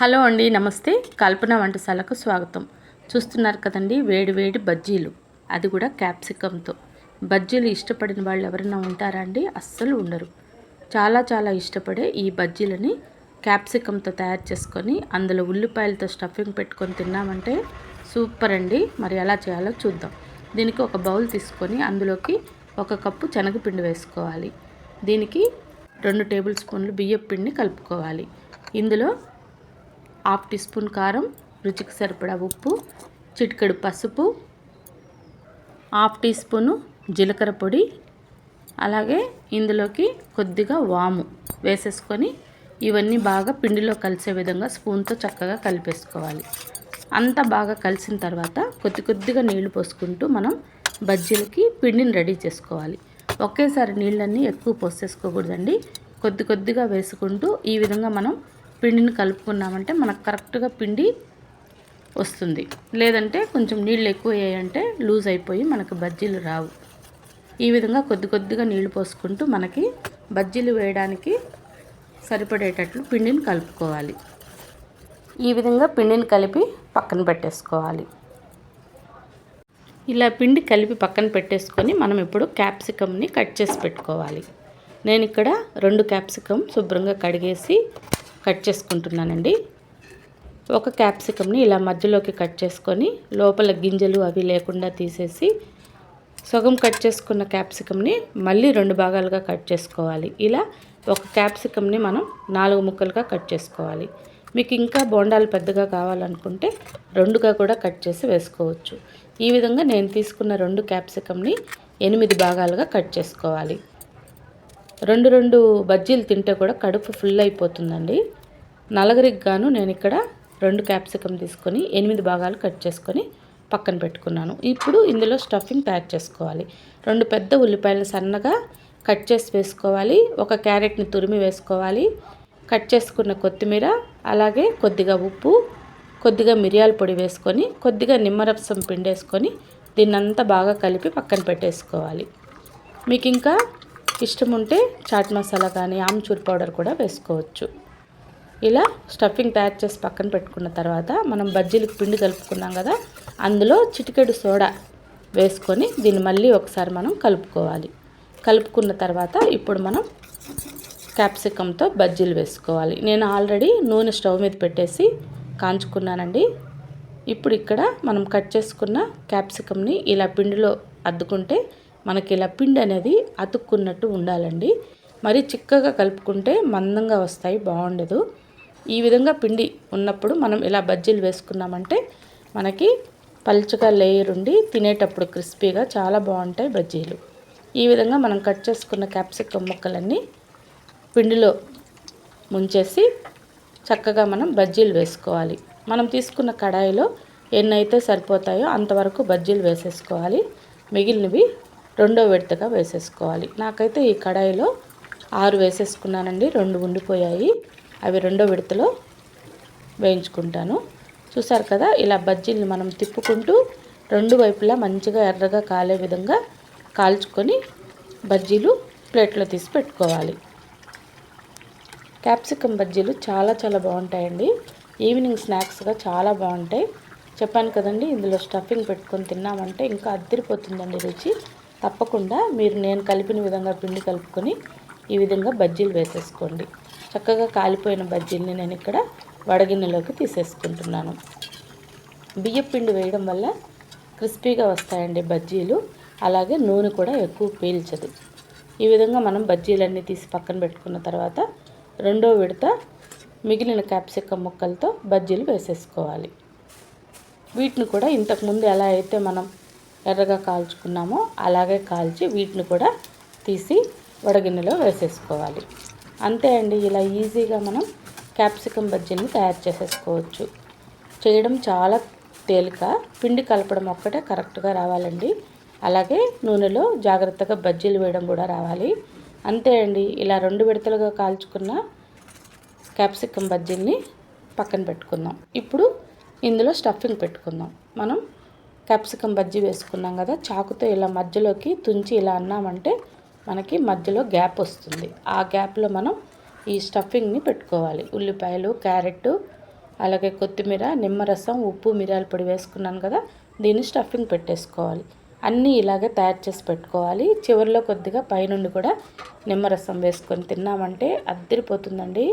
Hello అండి నమస్తే. కల్పన వంటశాలకు స్వాగతం. చూస్తున్నారు కదండి వేడి వేడి బజ్జీలు. అది కూడా క్యాప్సికంతో బజ్జీలు ఇష్టపడిన వాళ్ళు ఎవరైనా ఉంటారా అండి? అస్సలు ఉండరు. చాలా చాలా ఇష్టపడే ఈ బజ్జీలని క్యాప్సికంతో తయారు చేసుకొని అందులో ఉల్లిపాయలతో స్టఫింగ్ పెట్టుకొని తిన్నామంటే సూపర్ అండి. మరి ఎలా చేయాలో చూద్దాం. దీనికి ఒక బౌల్ తీసుకొని అందులోకి ఒక కప్పు శనగపిండి వేసుకోవాలి. దీనికి రెండు టేబుల్ స్పూన్లు బియ్యం పిండిని కలుపుకోవాలి. ఇందులో హాఫ్ టీ స్పూన్ కారం రుచికి సరిపడా ఉప్పు చిటికెడు పసుపు హాఫ్ టీ స్పూను జీలకర్ర పొడి అలాగే ఇందులోకి కొద్దిగా వాము వేసేసుకొని ఇవన్నీ బాగా పిండిలో కలిసే విధంగా స్పూన్తో చక్కగా కలిపేసుకోవాలి. అంతా బాగా కలిసిన తర్వాత కొద్ది కొద్దిగా నీళ్ళు పోసుకుంటూ మనం బజ్జీలకి పిండిని రెడీ చేసుకోవాలి. ఒకేసారి నీళ్ళన్నీ ఎక్కువ పోసేసుకోకూడదండి. కొద్ది కొద్దిగా వేసుకుంటూ ఈ విధంగా మనం పిండిని కలుపుకున్నామంటే మనకు కరెక్ట్గా పిండి వస్తుంది. లేదంటే కొంచెం నీళ్ళు ఎక్కువ అయ్యాయంటే లూజ్ అయిపోయి మనకు బజ్జీలు రావు. ఈ విధంగా కొద్ది కొద్దిగా నీళ్ళు పోసుకుంటూ మనకి బజ్జీలు వేయడానికి సరిపడేటట్లు పిండిని కలుపుకోవాలి. ఈ విధంగా పిండిని కలిపి పక్కన పెట్టేసుకోవాలి. ఇలా పిండి కలిపి పక్కన పెట్టేసుకొని మనం ఇప్పుడు క్యాప్సికమ్ని కట్ చేసి పెట్టుకోవాలి. నేను ఇక్కడ రెండు క్యాప్సికమ్ శుభ్రంగా కడిగేసి కట్ చేసుకుంటున్నానండి. ఒక క్యాప్సికమ్ని ఇలా మధ్యలోకి కట్ చేసుకొని లోపల గింజలు అవి లేకుండా తీసేసి సగం కట్ చేసుకున్న క్యాప్సికమ్ని మళ్ళీ రెండు భాగాలుగా కట్ చేసుకోవాలి. ఇలా ఒక క్యాప్సికమ్ని మనం నాలుగు ముక్కలుగా కట్ చేసుకోవాలి. మీకు ఇంకా బోండాలు పెద్దగా కావాలనుకుంటే రెండుగా కూడా కట్ చేసి వేసుకోవచ్చు. ఈ విధంగా నేను తీసుకున్న రెండు క్యాప్సికమ్ని ఎనిమిది భాగాలుగా కట్ చేసుకోవాలి. రెండు రెండు బజ్జీలు తింటే కూడా కడుపు ఫుల్ అయిపోతుందండి. నలగరికి గాను నేను ఇక్కడ రెండు క్యాప్సికమ్ తీసుకొని ఎనిమిది భాగాలు కట్ చేసుకొని పక్కన పెట్టుకున్నాను. ఇప్పుడు ఇందులో స్టఫింగ్ తయారు చేసుకోవాలి. రెండు పెద్ద ఉల్లిపాయలు సన్నగా కట్ చేసి వేసుకోవాలి. ఒక క్యారెట్ని తురిమి వేసుకోవాలి. కట్ చేసుకున్న కొత్తిమీర అలాగే కొద్దిగా ఉప్పు కొద్దిగా మిరియాల పొడి వేసుకొని కొద్దిగా నిమ్మరసం పిండేసుకొని దీన్నంతా బాగా కలిపి పక్కన పెట్టేసుకోవాలి. మీకు ఇంకా ఇష్టం ఉంటే చాట్ మసాలా కానీ ఆమ్చూర్ పౌడర్ కూడా వేసుకోవచ్చు. ఇలా స్టఫింగ్ తయారు చేసి పక్కన పెట్టుకున్న తర్వాత మనం బజ్జీలకు పిండి కలుపుకున్నాం కదా అందులో చిటికెడు సోడా వేసుకొని దీన్ని మళ్ళీ ఒకసారి మనం కలుపుకోవాలి. కలుపుకున్న తర్వాత ఇప్పుడు మనం క్యాప్సికంతో బజ్జీలు వేసుకోవాలి. నేను ఆల్రెడీ నూనె స్టవ్ మీద పెట్టేసి కాంచుకున్నానండి. ఇప్పుడు ఇక్కడ మనం కట్ చేసుకున్న క్యాప్సికమ్ని ఇలా పిండిలో అద్దుకుంటే మనకి ఇలా పిండి అనేది అతుక్కున్నట్టు ఉండాలండి. మరి చిక్కగా కలుపుకుంటే మందంగా వస్తాయి బాగుండదు. ఈ విధంగా పిండి ఉన్నప్పుడు మనం ఇలా బజ్జీలు వేసుకున్నామంటే మనకి పలుచగా లేయర్ ఉండి తినేటప్పుడు క్రిస్పీగా చాలా బాగుంటాయి బజ్జీలు. ఈ విధంగా మనం కట్ చేసుకున్న క్యాప్సికమ్ ముక్కలన్నీ పిండిలో ముంచేసి చక్కగా మనం బజ్జీలు వేసుకోవాలి. మనం తీసుకున్న కడాయిలో ఎన్ని అయితే సరిపోతాయో అంతవరకు బజ్జీలు వేసేసుకోవాలి. మిగిలినవి రెండో విడతగా వేసేసుకోవాలి. నాకైతే ఈ కడాయిలో ఆరు వేసేసుకున్నానండి రెండు ఉండిపోయాయి. అవి రెండో విడతలో వేయించుకుంటాను. చూసారు కదా ఇలా బజ్జీలు మనం తిప్పుకుంటూ రెండు వైపులా మంచిగా ఎర్రగా కాలే విధంగా కాల్చుకొని బజ్జీలు ప్లేట్లో తీసి పెట్టుకోవాలి. క్యాప్సికమ్ బజ్జీలు చాలా చాలా బాగుంటాయండి. ఈవినింగ్ స్నాక్స్గా చాలా బాగుంటాయి. చెప్పాను కదండి ఇందులో స్టఫింగ్ పెట్టుకొని తిన్నామంటే ఇంకా అద్దరిపోతుందండి రుచి. తప్పకుండా మీరు నేను కలిపిన విధంగా పిండి కలుపుకొని ఈ విధంగా బజ్జీలు వేసేసుకోండి. చక్కగా కాలిపోయిన బజ్జీల్ని నేను ఇక్కడ వడగిన్నెలోకి తీసేసుకుంటున్నాను. బియ్యం పిండి వేయడం వల్ల క్రిస్పీగా వస్తాయండి బజ్జీలు. అలాగే నూనె కూడా ఎక్కువ పీల్చదు. ఈ విధంగా మనం బజ్జీలన్నీ తీసి పక్కన పెట్టుకున్న తర్వాత రెండో విడత మిగిలిన క్యాప్సికమ్ ముక్కలతో బజ్జీలు వేసేసుకోవాలి. వీటిని కూడా ఇంతకుముందు ఎలా అయితే మనం ఎర్రగా కాల్చుకున్నామో అలాగే కాల్చి వీటిని కూడా తీసి వడగిన్నెలో వేసేసుకోవాలి. అంతే అండి ఇలా ఈజీగా మనం క్యాప్సికమ్ బజ్జీని తయారు చేసేసుకోవచ్చు. చేయడం చాలా తేలిక. పిండి కలపడం ఒక్కటే కరెక్ట్గా రావాలండి. అలాగే నూనెలో జాగ్రత్తగా బజ్జీలు వేయడం కూడా రావాలి. అంతే అండి ఇలా రెండు విడతలుగా కాల్చుకున్న క్యాప్సికమ్ బజ్జీల్ని పక్కన పెట్టుకుందాం. ఇప్పుడు ఇందులో స్టఫింగ్ పెట్టుకుందాం. మనం క్యాప్సికమ్ బజ్జీ వేసుకున్నాం కదా చాకుతో ఇలా మధ్యలోకి తుంచి ఇలా అన్నామంటే మనకి మధ్యలో గ్యాప్ వస్తుంది. ఆ గ్యాప్లో మనం ఈ స్టఫింగ్ని పెట్టుకోవాలి. ఉల్లిపాయలు క్యారెట్ అలాగే కొత్తిమీర నిమ్మరసం ఉప్పు మిరియాల పొడి వేసుకున్నాను కదా దీన్ని స్టఫింగ్ పెట్టేసుకోవాలి. అన్నీ ఇలాగే తయారు చేసి పెట్టుకోవాలి. చివరిలో కొద్దిగా పైనుండి కూడా నిమ్మరసం వేసుకొని తిన్నామంటే అద్దరిపోతుందండి.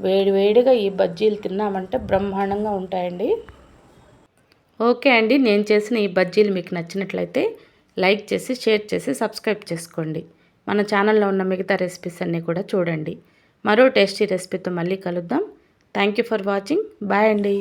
వేడి వేడిగా ఈ బజ్జీలు తిన్నామంటే బ్రహ్మాండంగా ఉంటాయండి. ఓకే అండి నేను చేసిన ఈ బజ్జీలు మీకు నచ్చినట్లయితే లైక్ చేసి షేర్ చేసి సబ్స్క్రైబ్ చేసుకోండి. మన ఛానల్లో ఉన్న మిగతా రెసిపీస్ అన్నీ కూడా చూడండి. మరో టేస్టీ రెసిపీతో మళ్ళీ కలుద్దాం. Thank you for watching bye అండి.